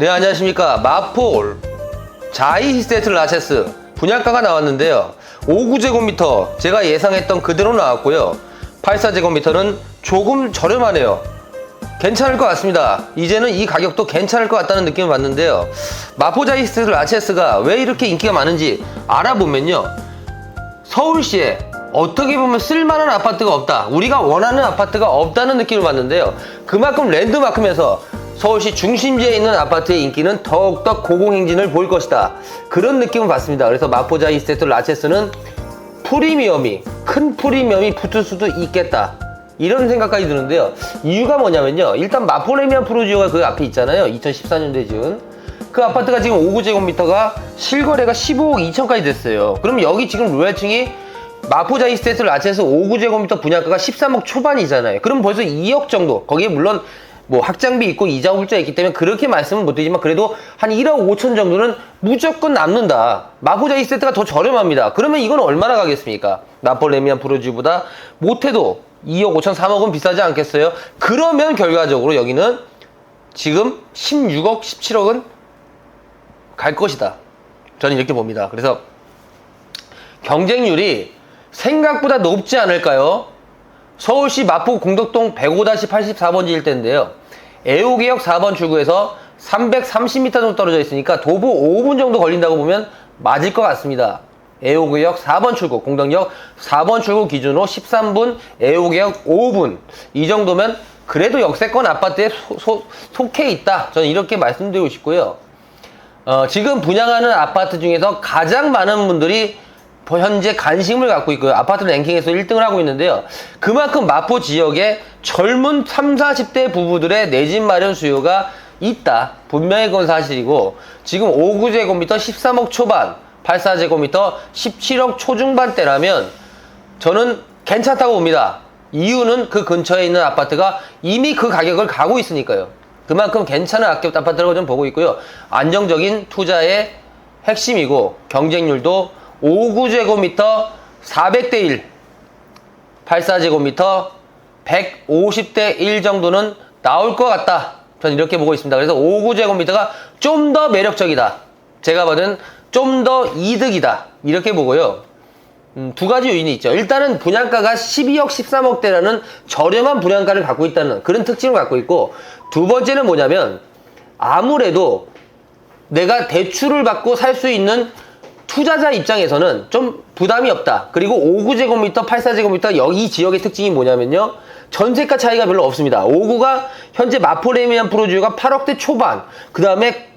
네 안녕하십니까. 마폴 자이 히스테트 라체스 분양가가 나왔는데요. 5구제곱미터 제가 예상했던 그대로 나왔고요. 84제곱미터는 조금 저렴하네요. 괜찮을 것 같습니다. 이제는 이 가격도 괜찮을 것 같다는 느낌을 받는데요. 마포 자이 히스테트 라체스가 왜 이렇게 인기가 많은지 알아보면요. 서울시에 어떻게 보면 쓸만한 아파트가 없다. 우리가 원하는 아파트가 없다는 느낌을 받는데요. 그만큼 랜드마크면서 서울시 중심지에 있는 아파트의 인기는 더욱더 고공행진을 보일 것이다. 그런 느낌을 받습니다. 그래서 마포자 이스테트 라체스는 프리미엄이, 큰 프리미엄이 붙을 수도 있겠다. 이런 생각까지 드는데요. 이유가 뭐냐면요. 일단 마포레미안 프로지오가 그 앞에 있잖아요. 2014년도에 지은. 그 아파트가 지금 5구제곱미터가 실거래가 15억 2천까지 됐어요. 그럼 여기 지금 로얄층이 마포자 이스테트 라체스 5구제곱미터 분양가가 13억 초반이잖아요. 그럼 벌써 2억 정도. 거기에 물론 뭐 학장비 있고 이자 굴자 있기 때문에 그렇게 말씀은 못 드리지만 그래도 한 1억 5천 정도는 무조건 남는다. 마포자 이스테트가 더 저렴합니다. 그러면 이건 얼마나 가겠습니까? 나폴레미안 프로지보다 못해도 2억 5천 3억은 비싸지 않겠어요? 그러면 결과적으로 여기는 지금 16억 17억은 갈 것이다. 저는 이렇게 봅니다. 그래서 경쟁률이 생각보다 높지 않을까요? 서울시 마포 공덕동 105-84번지일 텐데요. 애호개역 4번 출구에서 330m 정도 떨어져 있으니까 도보 5분 정도 걸린다고 보면 맞을 것 같습니다. 애호개역 4번 출구, 공덕역 4번 출구 기준으로 13분, 애호개역 5분. 이 정도면 그래도 역세권 아파트에 소- 소- 속해 있다. 저는 이렇게 말씀드리고 싶고요. 어, 지금 분양하는 아파트 중에서 가장 많은 분들이 현재 관심을 갖고 있고요. 아파트 랭킹에서 1등을 하고 있는데요. 그만큼 마포 지역에 젊은 3, 40대 부부들의 내 집 마련 수요가 있다. 분명히 그건 사실이고 지금 5구제곱미터 13억 초반, 84제곱미터 17억 초중반대라면 저는 괜찮다고 봅니다. 이유는 그 근처에 있는 아파트가 이미 그 가격을 가고 있으니까요. 그만큼 괜찮은 아파트라고 좀 보고 있고요. 안정적인 투자의 핵심이고 경쟁률도 5구제곱미터 400대 1, 84제곱미터 150대 1 정도는 나올 것 같다. 저는 이렇게 보고 있습니다. 그래서 5구제곱미터가 좀 더 매력적이다. 제가 봐는 좀더 이득이다. 이렇게 보고요. 음, 두 가지 요인이 있죠. 일단은 분양가가 12억, 13억대라는 저렴한 분양가를 갖고 있다는 그런 특징을 갖고 있고, 두 번째는 뭐냐면, 아무래도 내가 대출을 받고 살 수 있는 투자자 입장에서는 좀 부담이 없다. 그리고 5구제곱미터, 84제곱미터 여기 지역의 특징이 뭐냐면요. 전세가 차이가 별로 없습니다. 5구가 현재 마포레미안 프로지오가 8억대 초반, 그 다음에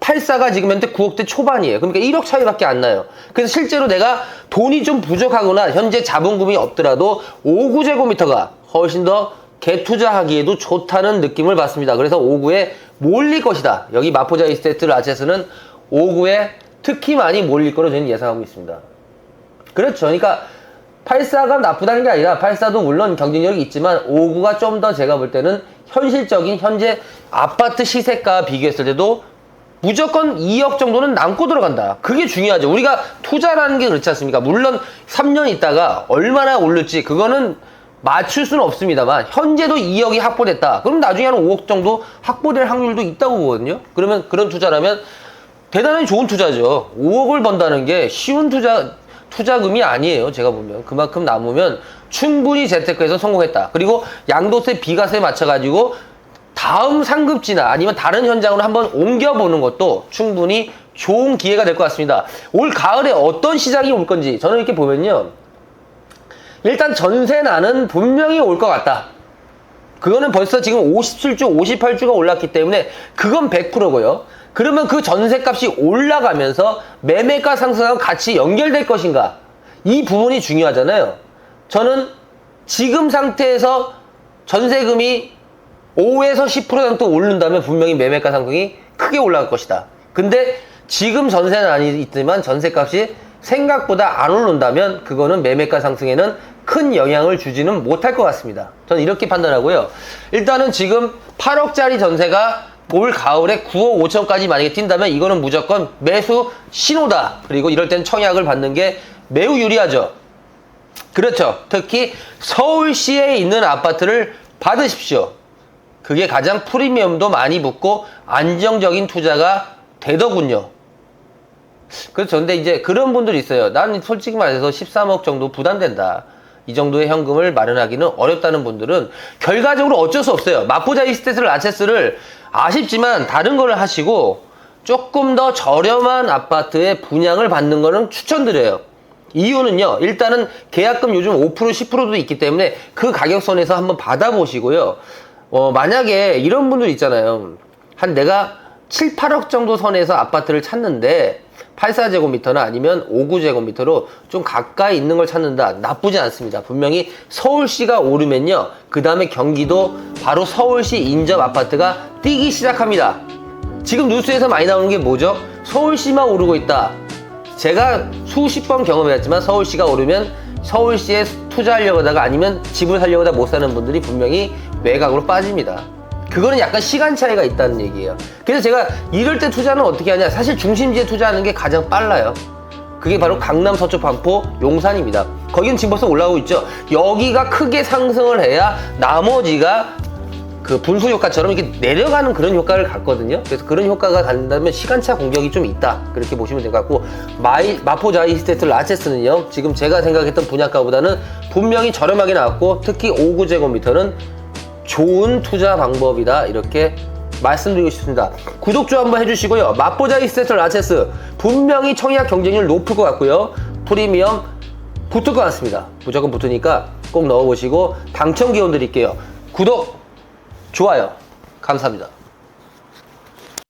84가 지금 현재 9억대 초반이에요. 그러니까 1억 차이밖에 안 나요. 그래서 실제로 내가 돈이 좀 부족하거나 현재 자본금이 없더라도 5구제곱미터가 훨씬 더 개투자하기에도 좋다는 느낌을 받습니다. 그래서 5구에 몰릴 것이다. 여기 마포자 이스테트 라체스는 5구에 특히 많이 몰릴 거로 저는 예상하고 있습니다. 그렇죠. 그러니까 84가 나쁘다는 게 아니라 84도 물론 경쟁력이 있지만 59가 좀 더 제가 볼 때는 현실적인 현재 아파트 시세가 비교했을 때도 무조건 2억 정도는 남고 들어간다. 그게 중요하죠. 우리가 투자라는 게 그렇지 않습니까? 물론 3년 있다가 얼마나 오를지 그거는 맞출 수는 없습니다만 현재도 2억이 확보됐다. 그럼 나중에 한 5억 정도 확보될 확률도 있다고 보거든요. 그러면 그런 투자라면 대단히 좋은 투자죠. 5억을 번다는 게 쉬운 투자 투자금이 아니에요. 제가 보면 그만큼 남으면 충분히 재테크에서 성공했다. 그리고 양도세, 비과세 맞춰가지고 다음 상급지나 아니면 다른 현장으로 한번 옮겨보는 것도 충분히 좋은 기회가 될 것 같습니다. 올 가을에 어떤 시장이 올 건지 저는 이렇게 보면요. 일단 전세난은 분명히 올 것 같다. 그거는 벌써 지금 57주, 58주가 올랐기 때문에 그건 100%고요. 그러면 그 전세값이 올라가면서 매매가 상승하고 같이 연결될 것인가? 이 부분이 중요하잖아요. 저는 지금 상태에서 전세금이 5에서 10% 정도 오른다면 분명히 매매가 상승이 크게 올라갈 것이다. 근데 지금 전세는 아니지만 전세값이 생각보다 안 오른다면 그거는 매매가 상승에는 큰 영향을 주지는 못할 것 같습니다. 저는 이렇게 판단하고요. 일단은 지금 8억짜리 전세가 올 가을에 9억 5천까지 만약에 뛴다면 이거는 무조건 매수 신호다. 그리고 이럴 땐 청약을 받는 게 매우 유리하죠. 그렇죠. 특히 서울시에 있는 아파트를 받으십시오. 그게 가장 프리미엄도 많이 붙고 안정적인 투자가 되더군요. 그래서 근데 이제 그런 분들이 있어요. 난 솔직히 말해서 13억 정도 부담된다. 이 정도의 현금을 마련하기는 어렵다는 분들은 결과적으로 어쩔 수 없어요. 마포자 이스테트를 아체스를 아쉽지만 다른 거를 하시고 조금 더 저렴한 아파트의 분양을 받는 거는 추천드려요. 이유는요. 일단은 계약금 요즘 5% 10%도 있기 때문에 그 가격선에서 한번 받아보시고요. 어, 만약에 이런 분들 있잖아요. 한 내가 7, 8억 정도 선에서 아파트를 찾는데 84제곱미터나 아니면 59제곱미터로 좀 가까이 있는 걸 찾는다. 나쁘지 않습니다. 분명히 서울시가 오르면요. 그 다음에 경기도 바로 서울시 인접 아파트가 뛰기 시작합니다. 지금 뉴스에서 많이 나오는 게 뭐죠? 서울시만 오르고 있다. 제가 수십 번 경험해왔지만 서울시가 오르면 서울시에 투자하려고 하다가 아니면 집을 살려고 하다 못 사는 분들이 분명히 외곽으로 빠집니다. 그거는 약간 시간 차이가 있다는 얘기예요. 그래서 제가 이럴 때 투자는 어떻게 하냐? 사실 중심지에 투자하는 게 가장 빨라요. 그게 바로 강남 서초 반포 용산입니다. 거기는 지금 벌써 올라오고 있죠. 여기가 크게 상승을 해야 나머지가 그 분수 효과처럼 이렇게 내려가는 그런 효과를 갖거든요. 그래서 그런 효과가 간다면 시간차 공격이 좀 있다. 그렇게 보시면 될 것 같고 마이 마포자 이스테트 라체스는요. 지금 제가 생각했던 분양가보다는 분명히 저렴하게 나왔고 특히 5구 제곱미터는 좋은 투자 방법이다. 이렇게 말씀드리고 싶습니다. 구독 좀 한번 해주시고요. 마포자 이스테트 라체스 분명히 청약 경쟁률 높을 것 같고요. 프리미엄 붙을 것 같습니다. 무조건 붙으니까 꼭 넣어보시고 당첨 기원 드릴게요. 구독, 좋아요. 감사합니다.